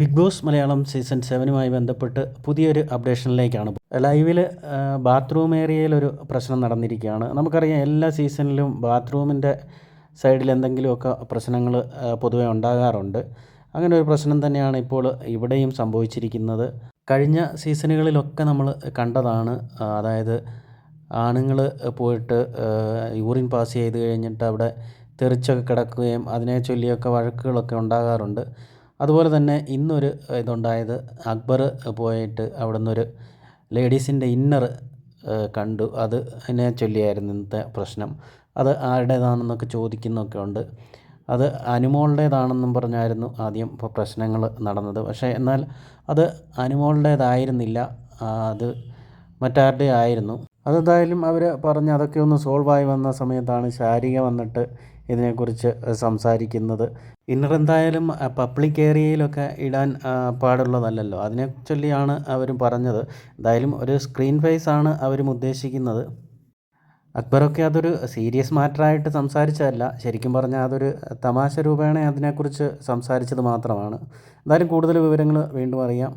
Big boss Malayalam season സെവനുമായി ബന്ധപ്പെട്ട് പുതിയൊരു അപ്ഡേഷനിലേക്കാണ് ലൈവിൽ ബാത്റൂം ഏരിയയിലൊരു പ്രശ്നം നടന്നിരിക്കുകയാണ്. നമുക്കറിയാം എല്ലാ സീസണിലും ബാത്റൂമിന്റെ സൈഡിൽ എന്തെങ്കിലുമൊക്കെ പ്രശ്നങ്ങൾ പൊതുവെ ഉണ്ടാകാറുണ്ട്. അങ്ങനെ ഒരു പ്രശ്നം തന്നെയാണ് ഇപ്പോൾ ഇവിടെയും സംഭവിച്ചിരിക്കുന്നത്. കഴിഞ്ഞ സീസണുകളിലൊക്കെ നമ്മൾ കണ്ടതാണ് അതായത് ആണുങ്ങൾ പോയിട്ട് യൂറിൻ പാസ് ചെയ്ത് കഴിഞ്ഞിട്ട് അവിടെ തെറിച്ചൊക്കെ കിടക്കുകയും അതിനെ ചൊല്ലിയൊക്കെ വഴക്കുകളൊക്കെ ഉണ്ടാകാറുണ്ട്. അതുപോലെ തന്നെ ഇന്നൊരു ഇതുണ്ടായത് അക്ബർ പോയിട്ട് അവിടെ നിന്നൊരു ലേഡീസിന്റെ ഇന്നർ കണ്ടു. അത് അതിനെ ചൊല്ലിയായിരുന്നു ഇന്നത്തെ പ്രശ്നം. അത് ആരുടേതാണെന്നൊക്കെ ചോദിക്കുന്നൊക്കെ ഉണ്ട്. അത് അനുമോളുടേതാണെന്നും പറഞ്ഞായിരുന്നു ആദ്യം ഇപ്പോൾ പ്രശ്നങ്ങൾ നടന്നത്. പക്ഷേ എന്നാൽ അത് അനുമോളുടേതായിരുന്നില്ല. അത് മറ്റാരുടെ ആയിരുന്നു. അതെന്തായാലും അവർ പറഞ്ഞ് അതൊക്കെ ഒന്ന് സോൾവായി വന്ന സമയത്താണ് ശാരിക വന്നിട്ട് ഇതിനെക്കുറിച്ച് സംസാരിക്കുന്നത്. ഇന്നർ എന്തായാലും പബ്ലിക് ഏരിയയിലൊക്കെ ഇടാൻ പാടുള്ളതല്ലല്ലോ. അതിനെ ചൊല്ലിയാണ് അവരും പറഞ്ഞത്. എന്തായാലും ഒരു സ്ക്രീൻ ഫേസ് ആണ് അവരും ഉദ്ദേശിക്കുന്നത്. അക്ബറൊക്കെ അതൊരു സീരിയസ് മാറ്ററായിട്ട് സംസാരിച്ചതല്ല. ശരിക്കും പറഞ്ഞാൽ അതൊരു തമാശ രൂപേണ അതിനെക്കുറിച്ച് സംസാരിച്ചത് മാത്രമാണ്. എന്തായാലും കൂടുതൽ വിവരങ്ങൾ വീണ്ടും അറിയാം.